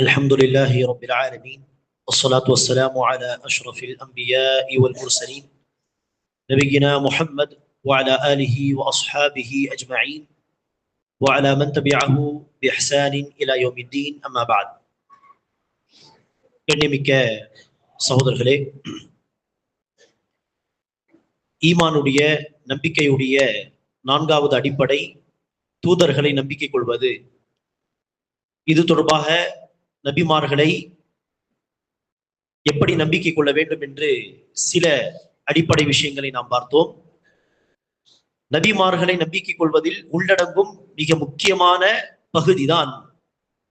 الحمد لله رب العالمين والصلاة والسلام على أشرف الأنبياء والمرسلين نبينا محمد وعلى آله وأصحابه أجمعين وعلى من تبعه بإحسان إلى يوم الدين أما بعد கண்ணியமிக்க சகோதரர்களே ஈமானுடைய நம்பிக்கையுடைய நான்காவது அடிப்படை தூதர்களை நம்பிக்கை கொள்வது. இது தொடர்பாக நபிமார்களை எப்படி நம்பிக்கை கொள்ள வேண்டும் என்று சில அடிப்படை விஷயங்களை நாம் பார்த்தோம். நபிமார்களை நம்பிக்கை கொள்வதில் உள்ளடங்கும் மிக முக்கியமான பகுதிதான்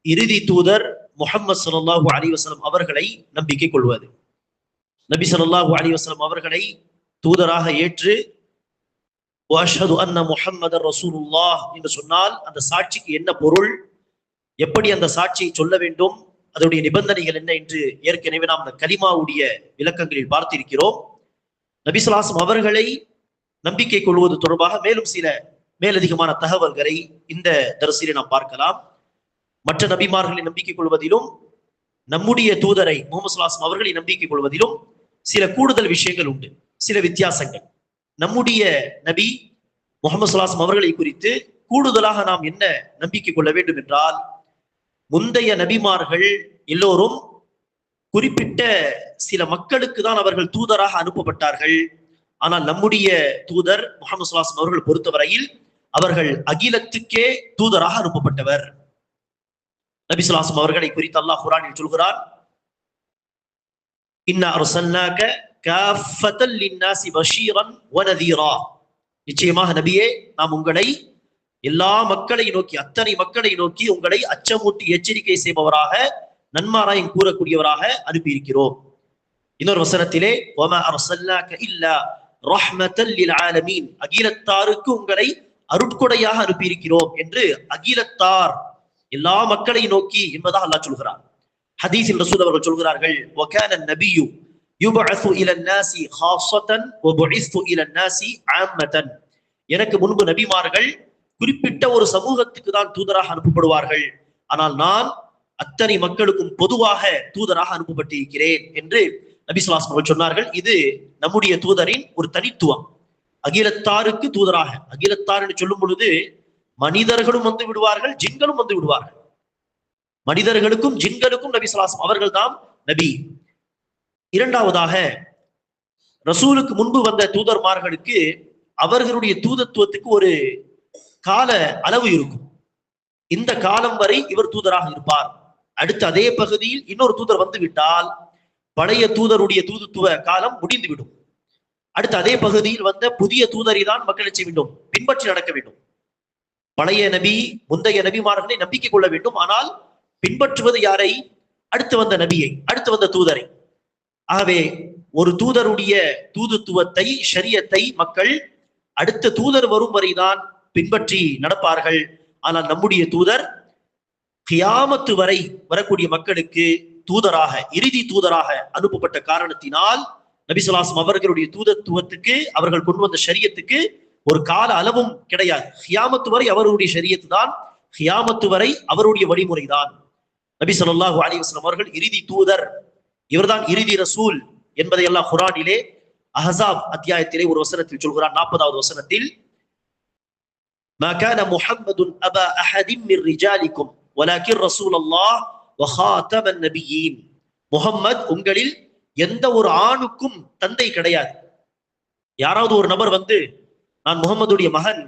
இறுதி தூதர் முகமது சல்லாஹூ அலிவசலம் அவர்களை நம்பிக்கை கொள்வது. நபி சொல்லாஹூ அலி வஸ்லம் அவர்களை தூதராக ஏற்று வாஷது அன்ன முஹம்மது ரசூலுல்லாஹ் என்று சொன்னால் அந்த சாட்சிக்கு என்ன பொருள்? எப்படி அந்த சாட்சியை சொல்ல வேண்டும்? அதனுடைய நிபந்தனைகள் என்ன என்று ஏற்கனவே நாம் அந்த கலிமாவுடைய விளக்கங்களில் பார்த்திருக்கிறோம். நபிசுலாசம் அவர்களை நம்பிக்கை கொள்வது தொடர்பாக மேலும் சில மேலதிகமான தகவல்களை இந்த தரிசிலே நாம் பார்க்கலாம். மற்ற நபிமார்களை நம்பிக்கை கொள்வதிலும் நம்முடைய தூதரை முகமது சுலாசம் அவர்களை நம்பிக்கை கொள்வதிலும் சில கூடுதல் விஷயங்கள் உண்டு சில வித்தியாசங்கள். நம்முடைய நபி முகமது சுல்லாசம் அவர்களை குறித்து கூடுதலாக நாம் என்ன நம்பிக்கை கொள்ள வேண்டும் என்றால் முந்தைய நபிமார்கள் எல்லோரும் குறிப்பிட்ட சில மக்களுக்கு தான் அவர்கள் தூதராக அனுப்பப்பட்டார்கள். ஆனால் நம்முடைய தூதர் முகமது சுல்லாசம் அவர்கள் பொறுத்தவரையில் அவர்கள் அகிலத்துக்கே தூதராக அனுப்பப்பட்டவர். நபி சுல்லாசம் அவர்களை குறித்து அல்லாஹ் குரானில் சொல்கிறார் இன்னா அர்சல்னாக காஃபத்தல் லின்னாசி பஷீரன் வனதீரா நிச்சயமாக நபியே நாம் உங்களை எல்லா மக்களை நோக்கி அத்தனை மக்களை நோக்கி உங்களை அச்சமூட்டி எச்சரிக்கை செய்பவராக நன்மாராயம் கூறக்கூடியவராக அனுப்பியிருக்கிறோம். இன்னொரு வசனத்திலே ஆலமீன் அகிலத்தாருக்கு உங்களை அருட்கொடையாக அனுப்பியிருக்கிறோம் என்று அகிலத்தார் எல்லா மக்களை நோக்கி என்பதாக அல்லாஹ் சொல்கிறார் ஹதீஸில் ரசூல் அவர்கள் சொல்கிறார்கள் ஒகான நபியு யுபஅஸு இலன் நாசி ஹாஸத்தன் வபுஇஸ்து இலன் நாசி ஆம்மத்தன் எனக்கு முன்பு நபிமார்கள் குறிப்பிட்ட ஒரு சமூகத்துக்கு தான் தூதராக அனுப்பப்படுவார்கள். ஆனால் நான் அத்தனை மக்களுக்கும் பொதுவாக தூதராக அனுப்பப்பட்டிருக்கிறேன் என்று நபிசுலாஸ் அவர்கள் சொன்னார்கள். இது நம்முடைய தூதரின் ஒரு தனித்துவம். அகிலத்தாருக்கு தூதராக அகிலத்தார் என்று சொல்லும் பொழுது மனிதர்களும் வந்து விடுவார்கள் ஜின்களும் வந்து விடுவார்கள். மனிதர்களுக்கும் ஜின்களுக்கும் நபி சொல்லாசம் அவர்கள் தான் நபி. இரண்டாவதாக ரசூலுக்கு முன்பு வந்த தூதர்மார்களுக்கு அவர்களுடைய தூதத்துவத்துக்கு ஒரு கால அளவு இருக்கும். இந்த காலம் வரை இவர் தூதராக இருப்பார். அடுத்து அதே பகுதியில் இன்னொரு தூதர் வந்து விட்டால் பழைய தூதருடைய தூதுத்துவ காலம் முடிந்துவிடும். அடுத்து அதே பகுதியில் வந்த புதிய தூதரை தான் மக்கள் செய்ய வேண்டும் பின்பற்றி நடக்க வேண்டும். பழைய நபி முந்தைய நபிமார்களை நம்பிக்கை கொள்ள வேண்டும். ஆனால் பின்பற்றுவது யாரை? அடுத்து வந்த நபியை அடுத்து வந்த தூதரை. ஆகவே ஒரு தூதருடைய தூதுத்துவத்தை ஷரியத்தை மக்கள் அடுத்த தூதர் வரும் வரைதான் பின்பற்றி நடப்பார்கள். ஆனால் நம்முடைய தூதர் கியாமத்து வரை வரக்கூடிய மக்களுக்கு தூதராக இறுதி தூதராக அனுப்பப்பட்ட காரணத்தினால் நபிசுலாசம் அவர்களுடைய தூதத்துவத்துக்கு அவர்கள் கொண்டு வந்த ஷரியத்துக்கு ஒரு கால அளவும் கிடையாது. ஹியாமத்து வரை அவருடைய ஷரியத்து தான் ஹியாமத்து வரை அவருடைய வழிமுறை தான் நபி சொல்லாஹு அலிவஸ்லம் அவர்கள் இறுதி தூதர் இவர்தான் இறுதி ரசூல் என்பதை எல்லாம் குரானிலே அஹசாப் அத்தியாயத்திலே ஒரு வசனத்தில் சொல்கிறார் நாற்பதாவது வசனத்தில் ما كان محمد أبا أحد من رجالكم ولكن رسول الله وخاتم النبيين முகம்மது உங்களில் எந்த ஒரு ஆணுக்கும் தந்தை கிடையாது யாராவது ஒரு நபர் வந்து நான் முகமதுடைய மகன்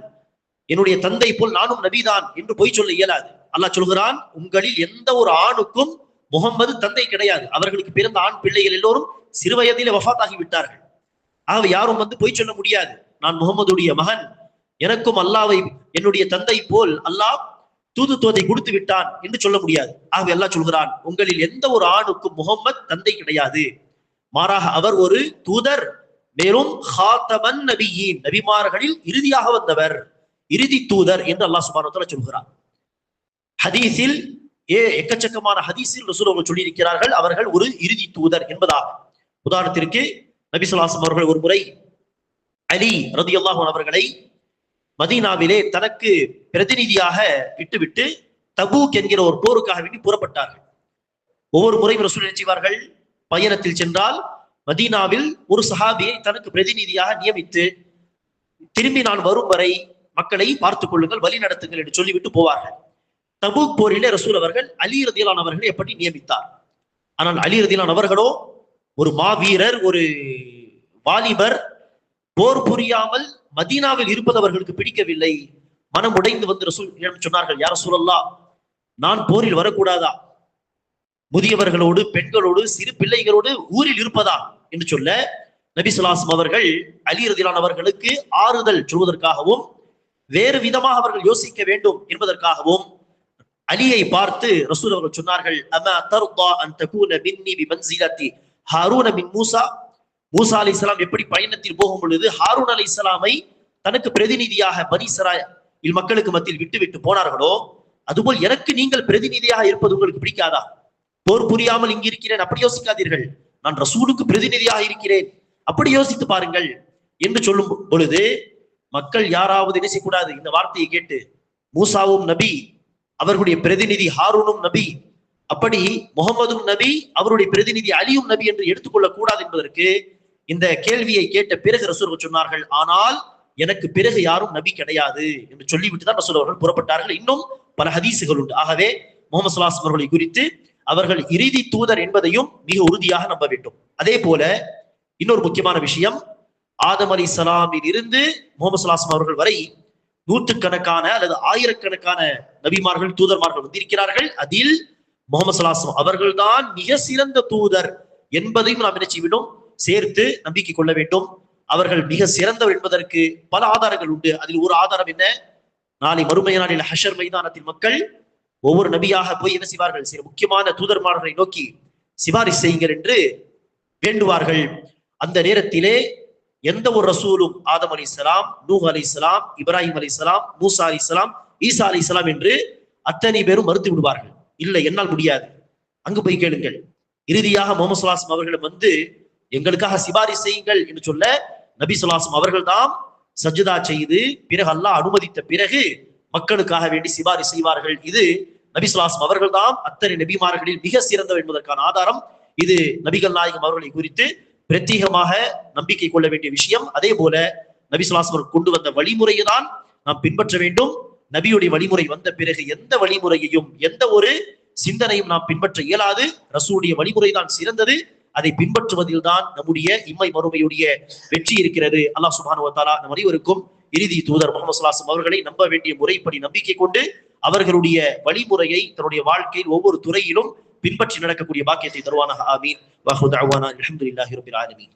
என்னுடைய தந்தை போல் நானும் நபிதான் என்று பொய் சொல்ல இயலாது அல்லாஹ் சொல்கிறான் உங்களில் எந்த ஒரு ஆணுக்கும் முகம்மது தந்தை கிடையாது. அவர்களுக்கு பிறந்த ஆண் பிள்ளைகள் எல்லோரும் சிறுவயதிலே வஃபாத்தாகி விட்டார்கள். ஆகவே யாரும் வந்து பொய் சொல்ல முடியாது. நான் முகமதுடைய மகன். எனக்கும் அல்லாவை என்னுடைய தந்தை போல் அல்லாஹ் தூதுத்துவத்தை கொடுத்து விட்டான் என்று சொல்ல முடியாது. ஆகவே அல்லாஹ் சொல்கிறான் உங்களில் எந்த ஒரு ஆணுக்கும் முகம்மது தந்தை கிடையாது. மாறாக அவர் ஒரு தூதர் மேலும் ஹாத்தமன் நபியின் நபிமார்களில் இறுதியாக வந்தவர். இறுதி தூதர் என்று அல்லாஹ் சுபானத்துல சொல்கிறார் ஹதீஸில் ஏ எக்கச்சக்கமான ஹதீஸில் ரசூல் அவர்கள் சொல்லியிருக்கிறார்கள் அவர்கள் ஒரு இறுதி தூதர் என்பதாகும் உதாரணத்திற்கு நபி அவர்கள் ஒரு முறை அலி ரதி அவர்களை மதீனாவிலே தனக்கு பிரதிநிதியாக விட்டுவிட்டு தபூக் என்கிற ஒரு போருக்காக வேண்டி புறப்பட்டார்கள். ஒவ்வொரு முறையும் ரசூல் செய்வார்கள்? பயணத்தில் சென்றால் மதீனாவில் ஒரு சஹாபியை தனக்கு பிரதிநிதியாக நியமித்து திரும்பி நான் வரும் வரை மக்களை பார்த்துக் கொள்ளுங்கள் வழி நடத்துங்கள் என்று சொல்லிவிட்டு போவார்கள். தபூக் போரிலே ரசூல் அவர்கள் அலி ரதியிலான அவர்களை எப்படி நியமித்தார்? ஆனால் அலி ரதியிலான அவர்களோ ஒரு மாவீரர் ஒரு வாலிபர் போர் புரியாமல் மதீனாவில் இருப்பது அவர்களுக்கு பிடிக்கவில்லை. மனம் உடைந்து வந்து ரசூல் சொன்னார்கள் யார சூழல்லா நான் போரில் வரக்கூடாதா? முதியவர்களோடு பெண்களோடு சிறு பிள்ளைகளோடு ஊரில் இருப்பதா? என்று சொல்ல நபி சுலாசம் அவர்கள் அலி அவர்களுக்கு ஆறுதல் சொல்வதற்காகவும் வேறு விதமாக அவர்கள் யோசிக்க வேண்டும் என்பதற்காகவும் அலியை பார்த்து ரசூல் அவர்கள் சொன்னார்கள் அம தர்தா அன் தகூன மின்னி பி மன்சிலத்தி ஹாரூன மின் மூசா மூசா அலி இஸ்லாம் எப்படி பயணத்தில் போகும் பொழுது ஹாரூன் அலி இஸ்லாமை தனக்கு பிரதிநிதியாக பனிசராய் இல் மக்களுக்கு மத்தியில் விட்டு விட்டு போனார்களோ? அதுபோல் எனக்கு நீங்கள் பிரதிநிதியாக இருப்பது உங்களுக்கு பிடிக்காதா? போர் புரியாமல் இங்கு இருக்கிறேன் அப்படி யோசிக்காதீர்கள். நான் ரசூலுக்கு பிரதிநிதியாக இருக்கிறேன். அப்படி யோசித்து பாருங்கள் என்று சொல்லும் பொழுது மக்கள் யாராவது என்ன செய்யக்கூடாது? இந்த வார்த்தையை கேட்டு மூசாவும் நபி அவர்களுடைய பிரதிநிதி ஹாரூனும் நபி. அப்படி முகமதும் நபி அவருடைய பிரதிநிதி அலியும் நபி என்று எடுத்துக்கொள்ள கூடாது என்பதற்கு இந்த கேள்வியை கேட்ட பிறகு ரசூர்கள் சொன்னார்கள் ஆனால் எனக்கு பிறகு யாரும் நபி கிடையாது என்று சொல்லிவிட்டு தான் ரசூல் அவர்கள் புறப்பட்டார்கள். இன்னும் பல ஹதீசுகள் உண்டு. ஆகவே முகமது சுல்லாஸ் அவர்களை குறித்து அவர்கள் இறுதி தூதர் என்பதையும் மிக உறுதியாக நம்ப வேண்டும். அதே போல இன்னொரு முக்கியமான விஷயம் ஆதம் அலி சலாமில் இருந்து முகமது சுல்லாஸ்லம் அவர்கள் வரை நூற்றுக்கணக்கான அல்லது ஆயிரக்கணக்கான நபிமார்கள் தூதர்மார்கள் வந்திருக்கிறார்கள். அதில் முகமது சலாசம் அவர்கள்தான் மிக சிறந்த தூதர் என்பதையும் நாம் என்ன சேர்த்து நம்பிக்கை கொள்ள வேண்டும். அவர்கள் மிக சிறந்தவர் என்பதற்கு பல ஆதாரங்கள் உண்டு. அதில் ஒரு ஆதாரம் என்ன? நாளை மறுமைய நாளில் ஹஷர் மைதானத்தில் மக்கள் ஒவ்வொரு நபியாக போய் என்ன செய்வார்கள்? சில முக்கியமான தூதர்மார்களை நோக்கி சிபாரிசு செய்யுங்கள் என்று வேண்டுவார்கள். அந்த நேரத்திலே எந்த ஒரு ரசூலும் ஆதம் அலி இஸ்லாம் நூ அலி இஸ்லாம் இப்ராஹிம் அலி இஸ்லாம் மூசா அலி இஸ்லாம் ஈசா அலி இஸ்லாம் என்று அத்தனை பேரும் மறுத்து விடுவார்கள். இல்லை என்னால் முடியாது. அங்கு போய் கேளுங்கள். இறுதியாக முகமது சுல்லாசம் அவர்கள் வந்து எங்களுக்காக சிபாரிசு செய்யுங்கள் என்று சொல்ல நபி சுல்லாசம் அவர்கள் தான் சஜிதா செய்து பிறகு அல்லாஹ் அனுமதித்த பிறகு மக்களுக்காக வேண்டி சிபாரிசு செய்வார்கள். இது நபி சுல்லாசம் அவர்கள் தான் அத்தனை நபிமார்களில் மிக சிறந்தவர் என்பதற்கான ஆதாரம். இது நபிகள் நாயகம் அவர்களை குறித்து பிரத்யேகமாக நம்பிக்கை கொள்ள வேண்டிய விஷயம். அதே போல நபி கொண்டு வந்த வழிமுறையை தான் நாம் பின்பற்ற வேண்டும். நபியுடைய வழிமுறை வந்த பிறகு எந்த வழிமுறையையும் எந்த ஒரு சிந்தனையும் நாம் பின்பற்ற இயலாது. ரசூடைய வழிமுறை தான் சிறந்தது. அதை பின்பற்றுவதில் தான் நம்முடைய இம்மை மறுமையுடைய வெற்றி இருக்கிறது. அல்லாஹ் சுபானுவத்தாலா நம் அனைவருக்கும் இறுதி தூதர் முகமது சுல்லாசம் அவர்களை நம்ப வேண்டிய முறைப்படி நம்பிக்கை கொண்டு அவர்களுடைய வழிமுறையை தன்னுடைய வாழ்க்கையில் ஒவ்வொரு துறையிலும் பின்பற்றி நடக்கக்கூடிய பாக்கியத்தை தருவானாக. ஆமீன். வாஹு தஅவானா. அல்ஹம்துலில்லாஹி ரபில் ஆலமீன்.